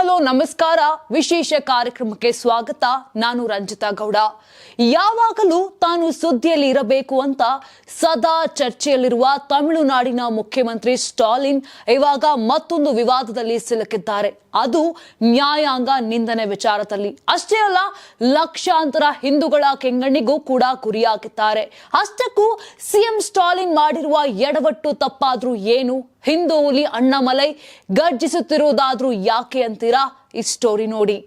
Hello, ನಮಸ್ಕಾರ. ವಿಶೇಷ ಕಾರ್ಯಕ್ರಮಕ್ಕೆ ಸ್ವಾಗತ. ನಾನು ರಂಜಿತಾ ಗೌಡ. ಯಾವಾಗಲೂ ತಾನು ಸುದ್ದಿಯಲ್ಲಿ ಇರಬೇಕು ಅಂತ ಸದಾ ಚರ್ಚೆಯಲ್ಲಿರುವ ತಮಿಳುನಾಡಿನ ಮುಖ್ಯಮಂತ್ರಿ ಸ್ಟಾಲಿನ್ ಇವಾಗ ಮತ್ತೊಂದು ವಿವಾದದಲ್ಲಿ ಸಿಲುಕಿದ್ದಾರೆ. ಅದು ನ್ಯಾಯಾಂಗ ನಿಂದನೆ ವಿಚಾರದಲ್ಲಿ. ಅಷ್ಟೇ ಅಲ್ಲ, ಲಕ್ಷಾಂತರ ಹಿಂದೂಗಳ ಕೆಂಗಣ್ಣಿಗೂ ಕೂಡ ಗುರಿಯಾಗಿದ್ದಾರೆ. ಅಷ್ಟಕ್ಕೂ ಸಿಎಂ ಸ್ಟಾಲಿನ್ ಮಾಡಿರುವ ಎಡವಟ್ಟು ತಪ್ಪಾದ್ರೂ ಏನು? ಹಿಂದೂ ಹುಲಿ ಅಣ್ಣಾಮಲೈ ಗರ್ಜಿಸುತ್ತಿರುವುದಾದ್ರೂ ಯಾಕೆ ಅಂತೀರಾ? ಈ ಸ್ಟೋರಿ ನೋಡಿ.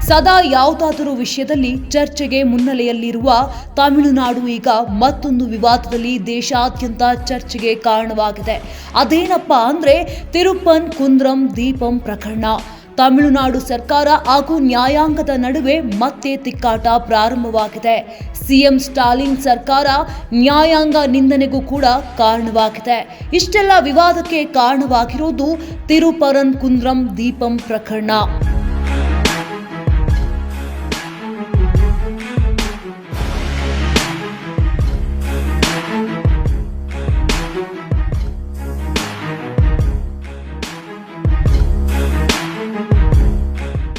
ಸದಾ ಯಾವುದಾದರೂ ವಿಷಯದಲ್ಲಿ ಚರ್ಚೆಗೆ ಮುನ್ನೆಲೆಯಲ್ಲಿರುವ ತಮಿಳುನಾಡು ಈಗ ಮತ್ತೊಂದು ವಿವಾದದಲ್ಲಿ ದೇಶಾದ್ಯಂತ ಚರ್ಚೆಗೆ ಕಾರಣವಾಗಿದೆ. ಅದೇನಪ್ಪ ಅಂದ್ರೆ ತಿರುಪನ್ ಕುಂದ್ರಂ ದೀಪಂ ಪ್ರಕರಣ. ತಮಿಳುನಾಡು ಸರ್ಕಾರ ಹಾಗೂ ನ್ಯಾಯಾಂಗದ ನಡುವೆ ಮತ್ತೆ ತಿಕ್ಕಾಟ ಪ್ರಾರಂಭವಾಗಿದೆ. ಸಿಎಂ ಸ್ಟಾಲಿನ್ ಸರ್ಕಾರ ನ್ಯಾಯಾಂಗ ನಿಂದನೆಗೂ ಕೂಡ ಕಾರಣವಾಗಿದೆ. ಇಷ್ಟೆಲ್ಲ ವಿವಾದಕ್ಕೆ ಕಾರಣವಾಗಿರೋದು ತಿರುಪರನ್ ಕುಂದ್ರಂ ದೀಪಂ ಪ್ರಕರಣ.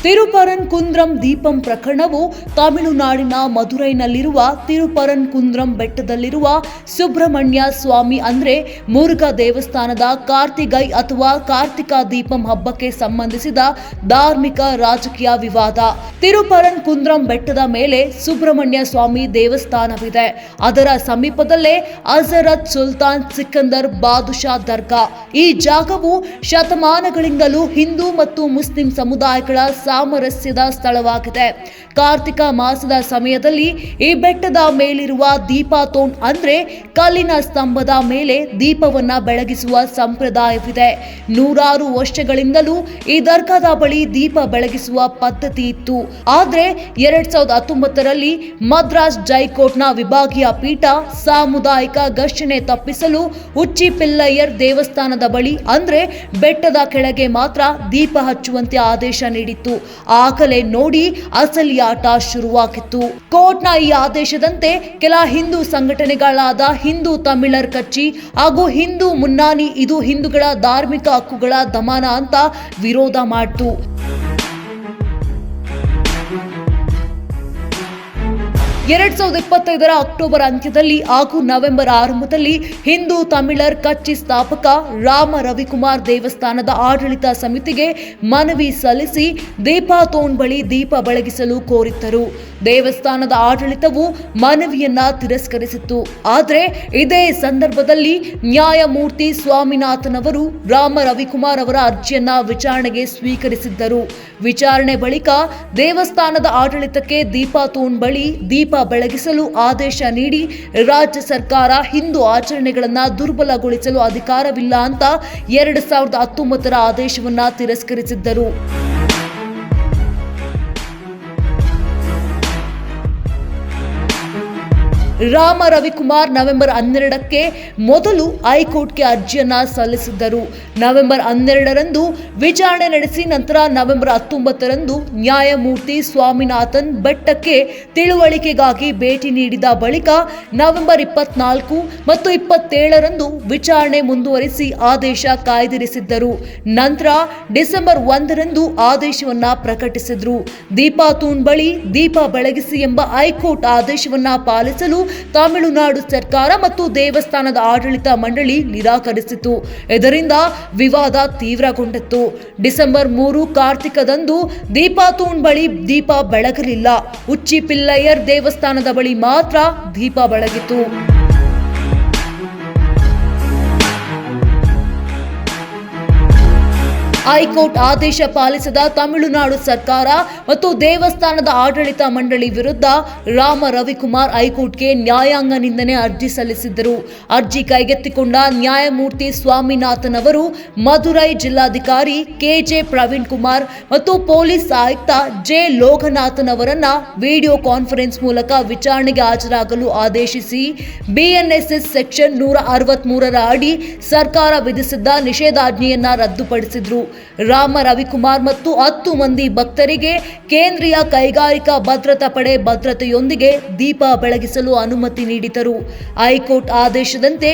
ತಿರುಪರನ್ ಕುಂದ್ರಂ ದೀಪಂ ಪ್ರಕರಣವು ತಮಿಳುನಾಡಿನ ಮಧುರೈನಲ್ಲಿರುವ ತಿರುಪರನ್ ಕುಂದ್ರಂ ಬೆಟ್ಟದಲ್ಲಿರುವ ಸುಬ್ರಹ್ಮಣ್ಯ ಸ್ವಾಮಿ ಅಂದ್ರೆ ಮುರುಘಾ ದೇವಸ್ಥಾನದ ಕಾರ್ತಿಗೈ ಅಥವಾ ಕಾರ್ತಿಕ ದೀಪಂ ಹಬ್ಬಕ್ಕೆ ಸಂಬಂಧಿಸಿದ ಧಾರ್ಮಿಕ ರಾಜಕೀಯ ವಿವಾದ. ತಿರುಪರನ್ ಕುಂದ್ರಂ ಬೆಟ್ಟದ ಮೇಲೆ ಸುಬ್ರಹ್ಮಣ್ಯ ಸ್ವಾಮಿ ದೇವಸ್ಥಾನವಿದೆ. ಅದರ ಸಮೀಪದಲ್ಲೇ ಅಜರತ್ ಸುಲ್ತಾನ್ ಸಿಕಂದರ್ ಬಾದುಷಾ ದರ್ಗಾ. ಈ ಜಾಗವು ಶತಮಾನಗಳಿಂದಲೂ ಹಿಂದೂ ಮತ್ತು ಮುಸ್ಲಿಂ ಸಮುದಾಯಗಳ ಸಾಮರಸ್ಯದ ಸ್ಥಳವಾಗಿದೆ. ಕಾರ್ತಿಕ ಮಾಸದ ಸಮಯದಲ್ಲಿ ಈ ಬೆಟ್ಟದ ಮೇಲಿರುವ ದೀಪಾತೋನ್ ಅಂದ್ರೆ ಕಲ್ಲಿನ ಸ್ತಂಭದ ಮೇಲೆ ದೀಪವನ್ನ ಬೆಳಗಿಸುವ ಸಂಪ್ರದಾಯವಿದೆ. ನೂರಾರು ವರ್ಷಗಳಿಂದಲೂ ಈ ದರ್ಗಾದ ಬಳಿ ದೀಪ ಬೆಳಗಿಸುವ ಪದ್ಧತಿ ಇತ್ತು. ಆದ್ರೆ ಎರಡ್ ಸಾವಿರದ ಹತ್ತೊಂಬತ್ತರಲ್ಲಿ ಮದ್ರಾಸ್ ಜೈಕೋರ್ಟ್ನ ವಿಭಾಗೀಯ ಪೀಠ ಸಾಮುದಾಯಿಕ ಘರ್ಷಣೆ ತಪ್ಪಿಸಲು ಉಚ್ಚಿ ಪಿಲ್ಲಯ್ಯರ್ ದೇವಸ್ಥಾನದ ಬಳಿ ಅಂದ್ರೆ ಬೆಟ್ಟದ ಕೆಳಗೆ ಮಾತ್ರ ದೀಪ ಹಚ್ಚುವಂತೆ ಆದೇಶ ನೀಡಿತ್ತು. ಆಗಲೇ ನೋಡಿ ಅಸಲಿಯಾಟ ಶುರುವಾಗಿತ್ತು. ಕೋರ್ಟ್ನ ಈ ಆದೇಶದಂತೆ ಕೆಲ ಹಿಂದೂ ಸಂಘಟನೆಗಳಾದ ಹಿಂದೂ ತಮಿಳರ್ ಕಚ್ಚಿ ಹಾಗೂ ಹಿಂದೂ ಮುನ್ನಾನಿ ಇದು ಹಿಂದೂಗಳ ಧಾರ್ಮಿಕ ಹಕ್ಕುಗಳ ದಮನ ಅಂತ ವಿರೋಧ ಮಾಡಿತು. ಎರಡ್ ಸಾವಿರದ ಇಪ್ಪತ್ತೈದರ ಅಕ್ಟೋಬರ್ ಅಂತ್ಯದಲ್ಲಿ ಹಾಗೂ ನವೆಂಬರ್ ಆರಂಭದಲ್ಲಿ ಹಿಂದೂ ತಮಿಳರ್ ಕಚ್ಚಿ ಸ್ಥಾಪಕ ರಾಮ ರವಿಕುಮಾರ್ ದೇವಸ್ಥಾನದ ಆಡಳಿತ ಸಮಿತಿಗೆ ಮನವಿ ಸಲ್ಲಿಸಿ ದೀಪಾತೋನ್ ಬಳಿ ದೀಪ ಬೆಳಗಿಸಲು ಕೋರಿದ್ದರು. ದೇವಸ್ಥಾನದ ಆಡಳಿತವು ಮನವಿಯನ್ನ ತಿರಸ್ಕರಿಸಿತ್ತು. ಆದರೆ ಇದೇ ಸಂದರ್ಭದಲ್ಲಿ ನ್ಯಾಯಮೂರ್ತಿ ಸ್ವಾಮಿನಾಥನ್ ಅವರು ರಾಮ ರವಿಕುಮಾರ್ ಅವರ ಅರ್ಜಿಯನ್ನ ವಿಚಾರಣೆಗೆ ಸ್ವೀಕರಿಸಿದ್ದರು. ವಿಚಾರಣೆ ಬಳಿಕ ದೇವಸ್ಥಾನದ ಆಡಳಿತಕ್ಕೆ ದೀಪಾತೋನ್ ಬಳಿ ದೀಪ ಬೆಳಗಿಸಲು ಆದೇಶ ನೀಡಿ ರಾಜ್ಯ ಸರ್ಕಾರ ಹಿಂದೂ ಆಚರಣೆಗಳನ್ನು ದುರ್ಬಲಗೊಳಿಸಲು ಅಧಿಕಾರವಿಲ್ಲ ಅಂತ ಎರಡು ಸಾವಿರದ ಹತ್ತೊಂಬತ್ತರ ಆದೇಶವನ್ನು ತಿರಸ್ಕರಿಸಿದ್ದರು. ರಾಮ ರವಿಕುಮಾರ್ ನವೆಂಬರ್ ಹನ್ನೆರಡಕ್ಕೆ ಮೊದಲು ಹೈಕೋರ್ಟ್ಗೆ ಅರ್ಜಿಯನ್ನ ಸಲ್ಲಿಸಿದ್ದರು. ನವೆಂಬರ್ ಹನ್ನೆರಡರಂದು ವಿಚಾರಣೆ ನಡೆಸಿ ನಂತರ ನವೆಂಬರ್ ಹತ್ತೊಂಬತ್ತರಂದು ನ್ಯಾಯಮೂರ್ತಿ ಸ್ವಾಮಿನಾಥನ್ ಬೆಟ್ಟಕ್ಕೆ ತಿಳುವಳಿಕೆಗಾಗಿ ಭೇಟಿ ನೀಡಿದ ಬಳಿಕ ನವೆಂಬರ್ ಇಪ್ಪತ್ನಾಲ್ಕು ಮತ್ತು ಇಪ್ಪತ್ತೇಳರಂದು ವಿಚಾರಣೆ ಮುಂದುವರಿಸಿ ಆದೇಶ ಕಾಯ್ದಿರಿಸಿದ್ದರು. ನಂತರ ಡಿಸೆಂಬರ್ ಒಂದರಂದು ಆದೇಶವನ್ನ ಪ್ರಕಟಿಸಿದ್ರು. ದೀಪಾತೂನ್ ಬಳಿ ದೀಪ ಬೆಳಗಿಸಿ ಎಂಬ ಹೈಕೋರ್ಟ್ ಆದೇಶವನ್ನ ಪಾಲಿಸಲು ತಮಿಳುನಾಡು ಸರ್ಕಾರ ಮತ್ತು ದೇವಸ್ಥಾನದ ಆಡಳಿತ ಮಂಡಳಿ ನಿರಾಕರಿಸಿತು ಇದರಿಂದ ವಿವಾದ ತೀವ್ರಗೊಂಡಿತ್ತು. ಡಿಸೆಂಬರ್ ಮೂರು ಕಾರ್ತಿಕದಂದು ದೀಪಾತೂನ್ ಬಳಿ ದೀಪ ಬೆಳಗಲಿಲ್ಲ. ಉಚ್ಚಿ ಪಿಲ್ಲಯ್ಯರ್ ದೇವಸ್ಥಾನದ ಬಳಿ ಮಾತ್ರ ದೀಪ ಬೆಳಗಿತು ಹೈಕೋರ್ಟ್ ಆದೇಶ ಪಾಲಿಸದ ತಮಿಳುನಾಡು ಸರ್ಕಾರ ಮತ್ತು ದೇವಸ್ಥಾನದ ಆಡಳಿತ ಮಂಡಳಿ ವಿರುದ್ಧ ರಾಮ ರವಿಕುಮಾರ್ ಹೈಕೋರ್ಟ್ಗೆ ನ್ಯಾಯಾಂಗ ನಿಂದನೆ ಅರ್ಜಿ ಸಲ್ಲಿಸಿದ್ದರು. ಅರ್ಜಿ ಕೈಗೆತ್ತಿಕೊಂಡ ನ್ಯಾಯಮೂರ್ತಿ ಸ್ವಾಮಿನಾಥನ್ ಅವರು ಮಧುರೈ ಜಿಲ್ಲಾಧಿಕಾರಿ ಕೆಜೆ ಪ್ರವೀಣ್ ಕುಮಾರ್ ಮತ್ತು ಪೊಲೀಸ್ ಆಯುಕ್ತ ಜೆ ಲೋಕನಾಥನ್ ಅವರನ್ನ ವಿಡಿಯೋ ಕಾನ್ಫರೆನ್ಸ್ ಮೂಲಕ ವಿಚಾರಣೆಗೆ ಹಾಜರಾಗಲು ಆದೇಶಿಸಿ, ಬಿಎನ್ಎಸ್ಎಸ್ ಸೆಕ್ಷನ್ ನೂರ ಅರವತ್ಮೂರರ ಅಡಿ ಸರ್ಕಾರ ವಿಧಿಸಿದ್ದ ನಿಷೇಧಾಜ್ಞೆಯನ್ನ ರದ್ದುಪಡಿಸಿದ್ರು. ರಾಮ, ರವಿಕುಮಾರ್ ಮತ್ತು ಹತ್ತು ಮಂದಿ ಭಕ್ತರಿಗೆ ಕೇಂದ್ರೀಯ ಕೈಗಾರಿಕಾ ಭದ್ರತಾ ಪಡೆ ಭದ್ರತೆಯೊಂದಿಗೆ ದೀಪ ಬೆಳಗಿಸಲು ಅನುಮತಿ ನೀಡಿದರು ಹೈಕೋರ್ಟ್ ಆದೇಶದಂತೆ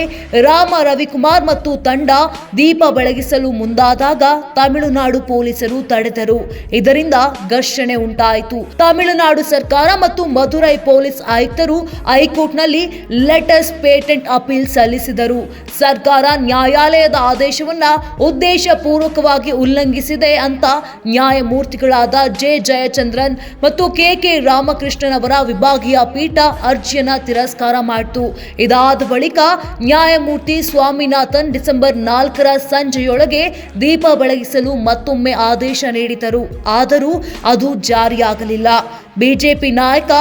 ರಾಮ, ರವಿಕುಮಾರ್ ಮತ್ತು ತಂಡ ದೀಪ ಬೆಳಗಿಸಲು ಮುಂದಾದಾಗ ತಮಿಳುನಾಡು ಪೊಲೀಸರು ತಡೆದರು. ಇದರಿಂದ ಘರ್ಷಣೆ ಉಂಟಾಯಿತು. ತಮಿಳುನಾಡು ಸರ್ಕಾರ ಮತ್ತು ಮಧುರೈ ಪೊಲೀಸ್ ಆಯುಕ್ತರು ಹೈಕೋರ್ಟ್ನಲ್ಲಿ ಲೆಟರ್ಸ್, ಪೇಟೆಂಟ್ ಅಪೀಲ್ ಸಲ್ಲಿಸಿದರು. ಸರ್ಕಾರ ನ್ಯಾಯಾಲಯದ ಆದೇಶವನ್ನ ಉದ್ದೇಶಪೂರ್ವಕವಾಗಿ ಉಲ್ಲಂಘಿಸಿದೆ ಅಂತ ನ್ಯಾಯಮೂರ್ತಿಗಳಾದ ಜೆ ಜಯಚಂದ್ರನ್ ಮತ್ತು ಕೆ ಕೆ ರಾಮಕೃಷ್ಣನ್ ಅವರ ವಿಭಾಗೀಯ ಪೀಠ ಅರ್ಜಿಯನ್ನ ತಿರಸ್ಕಾರ ಮಾಡಿತು. ಇದಾದ ಬಳಿಕ ನ್ಯಾಯಮೂರ್ತಿ ಸ್ವಾಮಿನಾಥನ್ ಡಿಸೆಂಬರ್ ನಾಲ್ಕರ ಸಂಜೆಯೊಳಗೆ ದೀಪ ಬೆಳಗಿಸಲು ಮತ್ತೊಮ್ಮೆ ಆದೇಶ ನೀಡಿದರು. ಆದರೂ ಅದು ಜಾರಿಯಾಗಲಿಲ್ಲ. ಬಿಜೆಪಿ ನಾಯಕ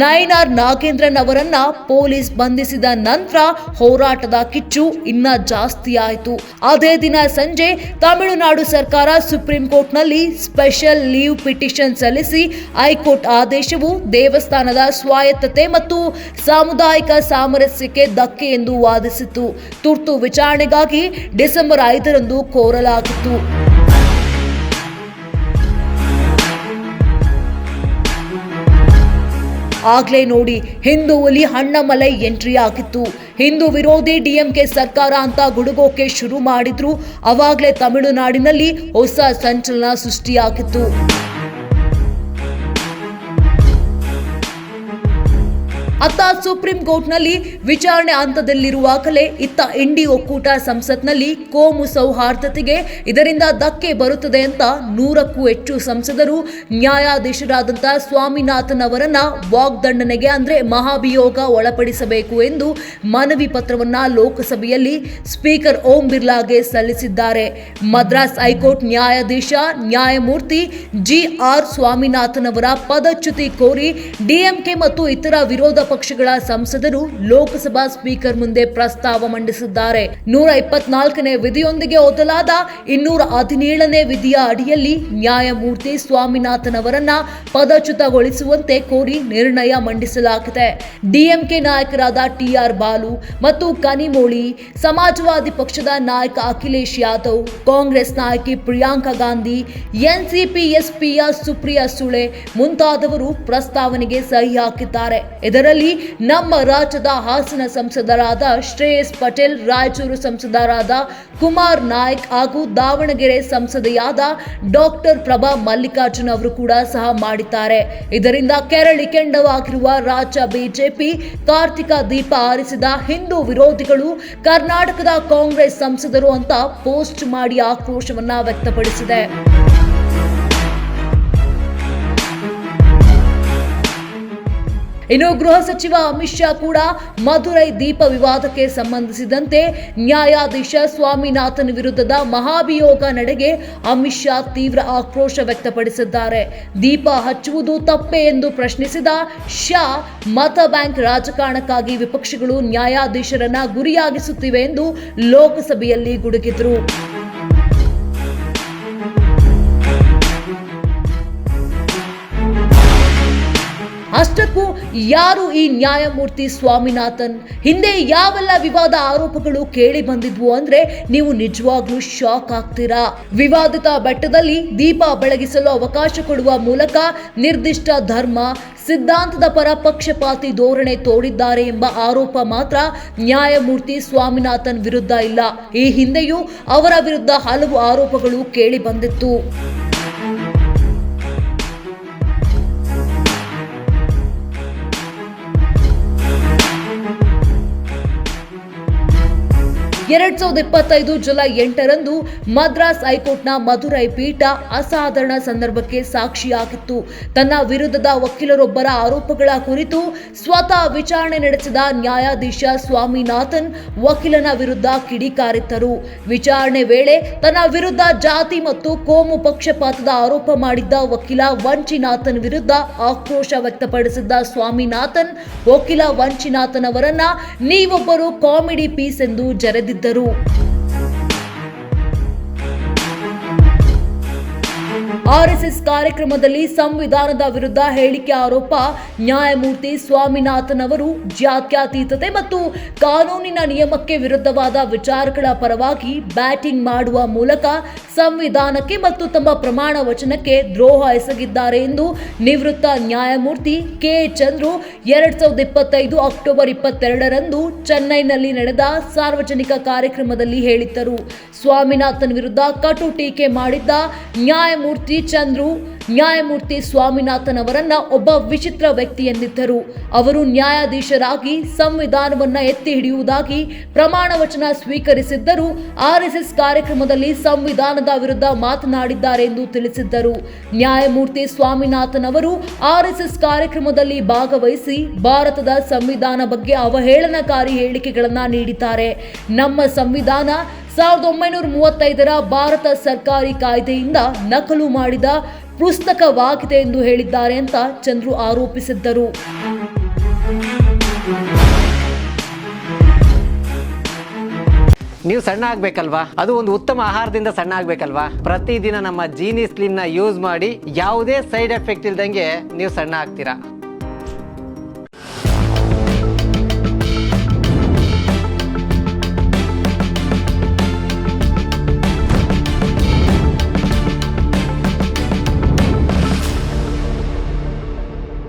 ನಯನಾರ್ ನಾಗೇಂದ್ರನ್ ಅವರನ್ನ ಪೊಲೀಸ್ ಬಂಧಿಸಿದ ನಂತರ ಹೋರಾಟದ ಕಿಚ್ಚು ಇನ್ನ ಜಾಸ್ತಿ ಆಯಿತು. ಅದೇ ದಿನ ಸಂಜೆ ತಮಿಳುನಾಡು ಸರ್ಕಾರ ಸುಪ್ರೀಂ ಕೋರ್ಟ್ನಲ್ಲಿ ಸ್ಪೆಷಲ್ ಲೀವ್ ಪಿಟಿಷನ್ ಸಲ್ಲಿಸಿ ಹೈಕೋರ್ಟ್ ಆದೇಶವು ದೇವಸ್ಥಾನದ ಸ್ವಾಯತ್ತತೆ ಮತ್ತು ಸಾಮುದಾಯಿಕ ಸಾಮರಸ್ಯಕ್ಕೆ ಧಕ್ಕೆ ಎಂದು ವಾದಿಸಿತು ತುರ್ತು ವಿಚಾರಣೆಗಾಗಿ ಡಿಸೆಂಬರ್ ಐದರಂದು ಕೋರಲಾಗಿತ್ತು. ಆಗ್ಲೇ ನೋಡಿ ಹಿಂದೂ ಹುಲಿ ಹಣ್ಣಮಲೈ ಎಂಟ್ರಿ ಆಗಿತ್ತು. ಹಿಂದೂ ವಿರೋಧಿ ಡಿಎಂಕೆ ಸರ್ಕಾರ ಅಂತ ಗುಡುಗೋಕೆ ಶುರು ಮಾಡಿದ್ರು. ಅವಾಗ್ಲೇ ತಮಿಳುನಾಡಿನಲ್ಲಿ ಹೊಸ ಸಂಚಲನ ಸೃಷ್ಟಿಯಾಗಿತ್ತು. ಅತ್ತ ಸುಪ್ರೀಂ ಕೋರ್ಟ್ನಲ್ಲಿ ವಿಚಾರಣೆ ಹಂತದಲ್ಲಿರುವಾಗಲೇ ಇತ್ತ ಇಂಡಿ ಒಕ್ಕೂಟ ಸಂಸತ್ನಲ್ಲಿ ಕೋಮು ಸೌಹಾರ್ದತೆಗೆ ಇದರಿಂದ ಧಕ್ಕೆ ಬರುತ್ತದೆ ಅಂತ ನೂರಕ್ಕೂ ಹೆಚ್ಚು ಸಂಸದರು ನ್ಯಾಯಾಧೀಶರಾದಂತಹ ಸ್ವಾಮಿನಾಥನ್ ಅವರನ್ನ ವಾಗ್ದಂಡನೆಗೆ ಅಂದ್ರೆ ಮಹಾಭಿಯೋಗ ಒಳಪಡಿಸಬೇಕು ಎಂದು ಮನವಿ ಪತ್ರವನ್ನ ಲೋಕಸಭೆಯಲ್ಲಿ ಸ್ಪೀಕರ್ ಓಂ ಬಿರ್ಲಾಗೆ ಸಲ್ಲಿಸಿದ್ದಾರೆ. ಮದ್ರಾಸ್ ಹೈಕೋರ್ಟ್ ನ್ಯಾಯಾಧೀಶ, ನ್ಯಾಯಮೂರ್ತಿ ಜಿ ಆರ್ ಸ್ವಾಮಿನಾಥನ್ ಅವರ ಪದಚ್ಯುತಿ ಕೋರಿ ಡಿಎಂಕೆ ಮತ್ತು ಇತರ ವಿರೋಧ ಪಕ್ಷಗಳ ಸಂಸದರು ಲೋಕಸಭಾ ಸ್ಪೀಕರ್ ಮುಂದೆ ಪ್ರಸ್ತಾವ ಮಂಡಿಸಿದ್ದಾರೆ. ನೂರ ಇಪ್ಪತ್ನಾಲ್ಕನೇ ವಿಧಿಯೊಂದಿಗೆ ಓದಲಾದ ಇನ್ನೂರ ಹದಿನೇಳನೇ ವಿಧಿಯ ಅಡಿಯಲ್ಲಿ ನ್ಯಾಯಮೂರ್ತಿ ಸ್ವಾಮಿನಾಥನ್ ಅವರನ್ನ ಪದಚ್ಯುತಗೊಳಿಸುವಂತೆ ಕೋರಿ ನಿರ್ಣಯ ಮಂಡಿಸಲಾಗಿದೆ. ಡಿಎಂಕೆ ನಾಯಕರಾದ ಟಿಆರ್ ಬಾಲು ಮತ್ತು ಕನಿಮೋಳಿ, ಸಮಾಜವಾದಿ ಪಕ್ಷದ ನಾಯಕ ಅಖಿಲೇಶ್ ಯಾದವ್, ಕಾಂಗ್ರೆಸ್ ನಾಯಕಿ ಪ್ರಿಯಾಂಕಾ ಗಾಂಧಿ ಎನ್ಸಿಪಿ ಎಸ್ಪಿಯ ಸುಪ್ರಿಯಾ ಸುಳೆ ಮುಂತಾದವರು ಪ್ರಸ್ತಾವನೆಗೆ ಸಹಿ ಹಾಕಿದ್ದಾರೆ. ಇದರಲ್ಲಿ ನಮ್ಮ ರಾಜ್ಯದ ಹಾಸನ ಸಂಸದರಾದ ಶ್ರೇಯಸ್ ಪಟೇಲ್, ರಾಯಚೂರು ಸಂಸದರಾದ ಕುಮಾರ್ ನಾಯಕ್ ಹಾಗೂ ದಾವಣಗೆರೆ ಸಂಸದೆಯಾದ ಡಾಕ್ಟರ್ ಪ್ರಭಾ ಮಲ್ಲಿಕಾರ್ಜುನ್ ಅವರು ಕೂಡ ಸಹ ಮಾಡಿದ್ದಾರೆ. ಇದರಿಂದ ಕೆರಳಿ ಕೆಂಡವಾಗಿರುವ ರಾಜ್ಯ ಬಿಜೆಪಿ ಕಾರ್ತಿಕ ದೀಪ ಆರಿಸಿದ ಹಿಂದೂ ವಿರೋಧಿಗಳು ಕರ್ನಾಟಕದ ಕಾಂಗ್ರೆಸ್ ಸಂಸದರು ಅಂತ ಪೋಸ್ಟ್ ಮಾಡಿ ಆಕ್ರೋಶವನ್ನ ವ್ಯಕ್ತಪಡಿಸಿದೆ. ಇನ್ನು ಗೃಹ ಸಚಿವ ಅಮಿತ್ ಶಾ ಕೂಡ ಮಧುರೈ ದೀಪ ವಿವಾದಕ್ಕೆ ಸಂಬಂಧಿಸಿದಂತೆ ನ್ಯಾಯಾಧೀಶ ಸ್ವಾಮಿನಾಥನ್ ವಿರುದ್ಧದ ಮಹಾಭಿಯೋಗ ನಡೆಗೆ ಅಮಿತ್ ಶಾ ತೀವ್ರ ಆಕ್ರೋಶ ವ್ಯಕ್ತಪಡಿಸಿದ್ದಾರೆ. ದೀಪ ಹಚ್ಚುವುದು ತಪ್ಪೆ ಎಂದು ಪ್ರಶ್ನಿಸಿದ ಶಾ, ಮತ ಬ್ಯಾಂಕ್ ರಾಜಕಾರಣಕ್ಕಾಗಿ ವಿಪಕ್ಷಗಳು ನ್ಯಾಯಾಧೀಶರನ್ನ ಗುರಿಯಾಗಿಸುತ್ತಿವೆ ಎಂದು ಲೋಕಸಭೆಯಲ್ಲಿ ಗುಡುಗಿದ್ರು. ಅಷ್ಟಕ್ಕೂ ಯಾರು ಈ ನ್ಯಾಯಮೂರ್ತಿ ಸ್ವಾಮಿನಾಥನ್? ಹಿಂದೆ ಯಾವೆಲ್ಲ ವಿವಾದ ಆರೋಪಗಳು ಕೇಳಿ ಬಂದಿದ್ವು ಅಂದ್ರೆ ನೀವು ನಿಜವಾಗ್ಲೂ ಶಾಕ್ ಆಗ್ತೀರಾ? ವಿವಾದಿತ ಬೆಟ್ಟದಲ್ಲಿ ದೀಪ ಬೆಳಗಿಸಲು ಅವಕಾಶ ಕೊಡುವ ಮೂಲಕ ನಿರ್ದಿಷ್ಟ ಧರ್ಮ, ಸಿದ್ಧಾಂತದ ಪರ ಪಕ್ಷಪಾತಿ ಧೋರಣೆ ತೋರಿದ್ದಾರೆ ಎಂಬ ಆರೋಪ ಮಾತ್ರ ನ್ಯಾಯಮೂರ್ತಿ ಸ್ವಾಮಿನಾಥನ್ ವಿರುದ್ಧ ಇಲ್ಲ. ಈ ಹಿಂದೆಯೂ ಅವರ ವಿರುದ್ಧ ಹಲವು ಆರೋಪಗಳು ಕೇಳಿ ಬಂದಿತ್ತು. ಎರಡ್ ಸಾವಿರದ ಇಪ್ಪತ್ತೈದು ಜುಲೈ ಎಂಟರಂದು ಮದ್ರಾಸ್ ಹೈಕೋರ್ಟ್ನ ಮಧುರೈ ಪೀಠ ಅಸಾಧಾರಣ ಸಂದರ್ಭಕ್ಕೆ ಸಾಕ್ಷಿಯಾಗಿತ್ತು. ತನ್ನ ವಿರುದ್ಧದ ವಕೀಲರೊಬ್ಬರ ಆರೋಪಗಳ ಕುರಿತು ಸ್ವತಃ ವಿಚಾರಣೆ ನಡೆಸಿದ ನ್ಯಾಯಾಧೀಶ ಸ್ವಾಮಿನಾಥನ್ ವಕೀಲನ ವಿರುದ್ಧ ಕಿಡಿಕಾರಿದ್ದರು ವಿಚಾರಣೆ ವೇಳೆ ತನ್ನ ವಿರುದ್ಧ ಜಾತಿ ಮತ್ತು ಕೋಮು ಪಕ್ಷಪಾತದ ಆರೋಪ ಮಾಡಿದ್ದ ವಕೀಲ ವಂಚಿನಾಥನ್ ವಿರುದ್ಧ ಆಕ್ರೋಶ ವ್ಯಕ್ತಪಡಿಸಿದ್ದ ಸ್ವಾಮಿನಾಥನ್, ವಕೀಲ ವಂಚಿನಾಥನ್ ಅವರನ್ನ ನೀವೊಬ್ಬರು ಕಾಮಿಡಿ ಪೀಸ್ ಎಂದು ಜರೆದಿದ್ದರು the ಆರ್ಎಸ್ಎಸ್ ಕಾರ್ಯಕ್ರಮದಲ್ಲಿ ಸಂವಿಧಾನದ ವಿರುದ್ಧ ಹೇಳಿಕೆ ಆರೋಪ ನ್ಯಾಯಮೂರ್ತಿ ಸ್ವಾಮಿನಾಥನ್ ಅವರು ಜಾತ್ಯತೀತತೆ ಮತ್ತು ಕಾನೂನಿನ ನಿಯಮಕ್ಕೆ ವಿರುದ್ಧವಾದ ವಿಚಾರಗಳ ಪರವಾಗಿ ಬ್ಯಾಟಿಂಗ್ ಮಾಡುವ ಮೂಲಕ ಸಂವಿಧಾನಕ್ಕೆ ಮತ್ತು ತಮ್ಮ ಪ್ರಮಾಣ ವಚನಕ್ಕೆ ದ್ರೋಹ ಎಸಗಿದ್ದಾರೆ ಎಂದು ನಿವೃತ್ತ ನ್ಯಾಯಮೂರ್ತಿ ಕೆ ಚಂದ್ರು ಎರಡ್ ಸಾವಿರದ ಇಪ್ಪತ್ತೈದು ಅಕ್ಟೋಬರ್ ಇಪ್ಪತ್ತೆರಡರಂದು ಚೆನ್ನೈನಲ್ಲಿ ನಡೆದ ಸಾರ್ವಜನಿಕ ಕಾರ್ಯಕ್ರಮದಲ್ಲಿ ಹೇಳಿದ್ದರು. ಸ್ವಾಮಿನಾಥನ್ ವಿರುದ್ಧ ಕಟು ಟೀಕೆ ಮಾಡಿದ್ದ ನ್ಯಾಯಮೂರ್ತಿ ಚಂದ್ರು ನ್ಯಾಯಮೂರ್ತಿ ಸ್ವಾಮಿನಾಥನ್ ಅವರನ್ನ ಒಬ್ಬ ವಿಚಿತ್ರ ವ್ಯಕ್ತಿ ಎಂದಿದ್ದರು ಅವರು ನ್ಯಾಯಾಧೀಶರಾಗಿ ಸಂವಿಧಾನವನ್ನ ಎತ್ತಿ ಹಿಡಿಯುವುದಾಗಿ ಪ್ರಮಾಣ ವಚನ ಸ್ವೀಕರಿಸಿದ್ದರು ಆರ್ಎಸ್ಎಸ್ ಕಾರ್ಯಕ್ರಮದಲ್ಲಿ ಸಂವಿಧಾನದ ವಿರುದ್ಧ ಮಾತನಾಡಿದ್ದಾರೆ ಎಂದು ತಿಳಿಸಿದ್ದರು. ನ್ಯಾಯಮೂರ್ತಿ ಸ್ವಾಮಿನಾಥನ್ ಅವರು ಆರ್ಎಸ್ಎಸ್ ಕಾರ್ಯಕ್ರಮದಲ್ಲಿ ಭಾಗವಹಿಸಿ ಭಾರತದ ಸಂವಿಧಾನ ಬಗ್ಗೆ ಅವಹೇಳನಕಾರಿ ಹೇಳಿಕೆಗಳನ್ನ ನೀಡಿದ್ದಾರೆ. ನಮ್ಮ ಸಂವಿಧಾನ ಸಾವಿರದ ಒಂಬೈನೂರ ಮೂವತ್ತೈದರ ಭಾರತ ಸರ್ಕಾರಿ ಕಾಯ್ದೆಯಿಂದ ನಕಲು ಮಾಡಿದ ಪುಸ್ತಕವಾಗಿದೆ ಎಂದು ಹೇಳಿದ್ದಾರೆ ಅಂತ ಚಂದ್ರು ಆರೋಪಿಸಿದ್ದರು. ನೀವು ಸಣ್ಣ ಆಗ್ಬೇಕಲ್ವಾ? ಅದು ಒಂದು ಉತ್ತಮ ಆಹಾರದಿಂದ ಸಣ್ಣ ಆಗ್ಬೇಕಲ್ವಾ? ಪ್ರತಿದಿನ ನಮ್ಮ ಜೀನಿ ಸ್ಲಿಮ್ನ ಯೂಸ್ ಮಾಡಿ ಯಾವುದೇ ಸೈಡ್ ಎಫೆಕ್ಟ್ ಇಲ್ದಂಗೆ ನೀವು ಸಣ್ಣ ಆಗ್ತೀರಾ?